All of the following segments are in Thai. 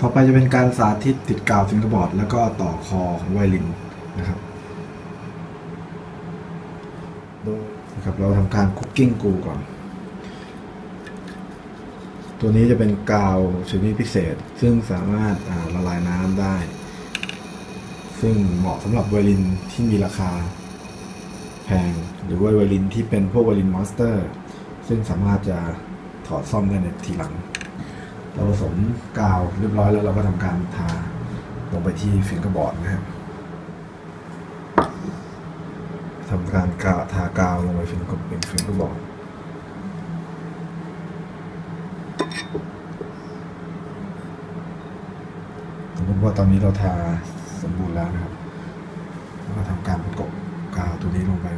ต่อไปจะเป็นการสาธิตติดกาวฟิงเกอร์บอร์ดแล้วก็ต่อคอของไวลินนะครับโดยนะครับเราทำการคุกกิ้งกูก่อน ตัวนี้จะเป็นกาวชนิดพิเศษ ซึ่งสามารถาละลายน้ำได้ ซึ่งเหมาะสำหรับไวลินที่มีราคาแพง หรือว่าไวลินที่เป็นพวกไวลินมอนสเตอร์ ซึ่งสามารถจะถอดซ่อมได้ในทีหลัง เราผสมกาวเรียบร้อยแล้วเราก็ทำการทาลงไปที่ฟิงเกอร์บอร์ดนะครับทำการกาทากาวลงไปฟิงเกอร์เป็นฟิงเกอร์บอร์ดสมมติว่าตอนนี้เราทาสมบูรณ์แล้วนะครับแล้วก็ทำการประกบกาวตัวนี้ลงไป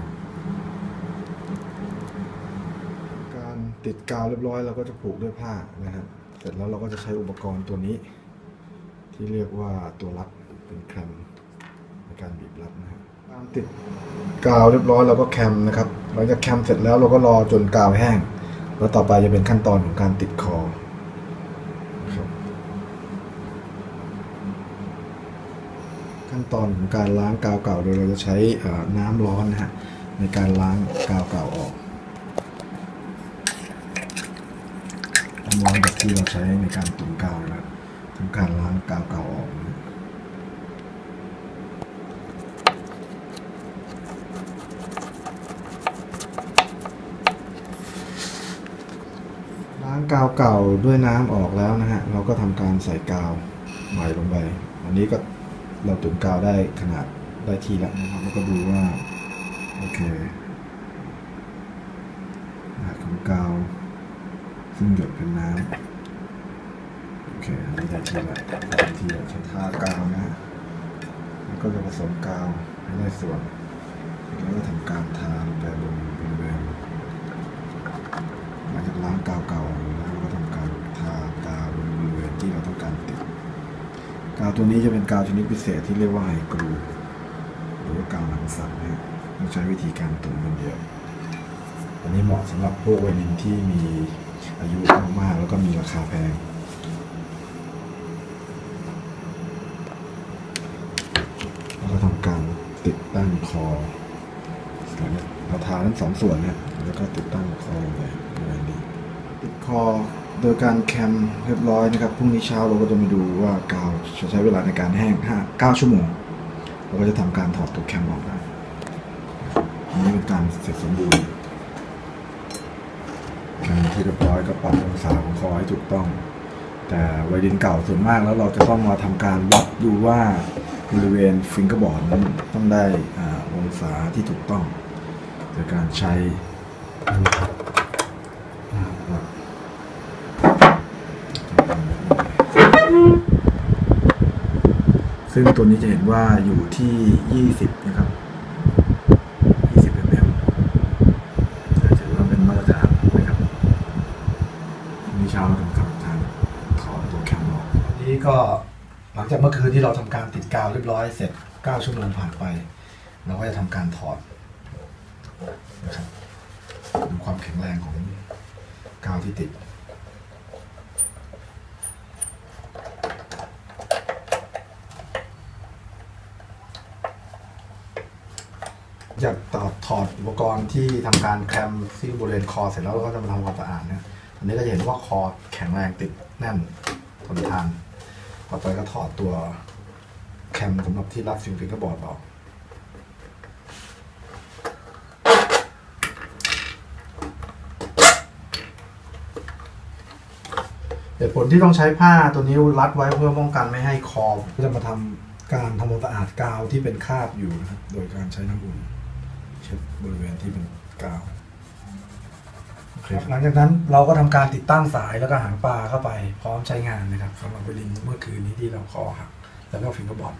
การติดกาวเรียบร้อยเราก็จะผูกด้วยผ้านะครับ ร็จแล้วเราก็จะใช้อุปกรณ์ตัวนี้ ที่เรียกว่าตัวรัดเป็นแคมในการบีบรัดนะครับติดกาวเรียบร้อยเราก็แคมนะครับหลังจากแคมเสร็จแล้วเราก็รอจนกาวแห้ง แล้วต่อไปจะเป็นขั้นตอนของการติดคอขั้นตอนของการล้างกาวเก่าโดยเราจะใช้น้ำร้อนนะฮะในการล้างกาวเก่าออก น้ำร้อนแบบที่เราใช้ในการตุนกาวนะทำการล้างกาวเก่าออกล้างกาวเก่าด้วยน้ำออกแล้วนะฮะ เราก็ทำการใส่กาวใหม่ลงไป อันนี้ก็เราตุนกาวได้ขนาดได้ทีแล้วนะครับ แล้วก็ดูว่า โอเคขนาดของกาว ซึ่งหยดเป็นน้ำโอเคอันนี้ได้ที่ละได้ที่ละใช้ทากาวนะแล้วก็จะผสมกาวให้ได้ส่วน แล้วก็ทำการทาลงไปบนบริเวณหลังจากล้างกาวเก่าแล้วก็ทำการทากาวบนบริเวณที่เราต้องการติดกาวตัวนี้จะเป็นกาวชนิดพิเศษที่เรียกว่าไฮกรูหรือว่ากาวหนังสัตว์นะต้องใช้วิธีการตุนมันเยอะอันนี้เหมาะสำหรับพวกไวนินที่มีาแพงแล้วก็ทำการติดตั้งคอเราทาทั้งสองส่วนเนี่ยแล้วก็ติดตั้งคอลงไปบริเวณนี้ติดคอโดยการแคมเรียบร้อยนะครับพรุ่งนี้เช้าเราก็จะมาดูว่ากาวจะใช้เวลาในการแห้ง5 9ชั่วโมงเราก็จะทำการถอดตัวแคมออกนะอันนี้เป็นการเสร็จสมบูรณ์ การที่เรียบร้อยก็ปรับองศาของคอให้ถูกต้อง แต่ไวดินเก่าส่วนมากแล้วเราจะต้องมาทำการวัดดูว่าบริเวณฟิงเกอร์บอร์ดนั้นต้องได้อาองศาที่ถูกต้องโดยการใช้ซึ่งตัวนี้จะเห็นว่าอยู่ที่ 20 นะครับ 20 mm ถือว่าเป็นมาตรฐานนะครับ มีเช้าเราทำครับทางถอดตัวแคมออกนี้ก็หลังจากเมื่อคืนที่เราทำการติดกาวเรียบร้อยเสร็จ9ชั่วโมงผ่านไป เราก็จะทำการถอดนะครับดูความแข็งแรงของกาวที่ติดอยากถอดถอดอุปกรณ์ที่ทำการแคมที่บริเวณคอเสร็จแล้วเราก็จะมาทำความสะอาดเนี่ย อันนี้ก็จะเห็นว่าคอแข็งแรงติดแน่นทนทาน ต่อไปก็ถอดตัวแคมสำหรับที่รัดฟิงฟิงเกอร์บอร์ดออกเหตุผลที่ต้องใช้ผ้าตัวนี้รัดไว้เพื่อป้องกันไม่ให้คอจะมาทำการทำความสะอาดกาวที่เป็นคราบอยู่นะครับ โดยการใช้น้ำอุ่นเช็ดบริเวณที่เป็นกาว หลังจากนั้นเราก็ทำการติดตั้งสายแล้วก็หางปลาเข้าไปพร้อมใช้งานนะครับสำหรับเวลินเมื่อคืนนี้ที่เราคอหักแล้วก็ฟิงกอร์บอร์ด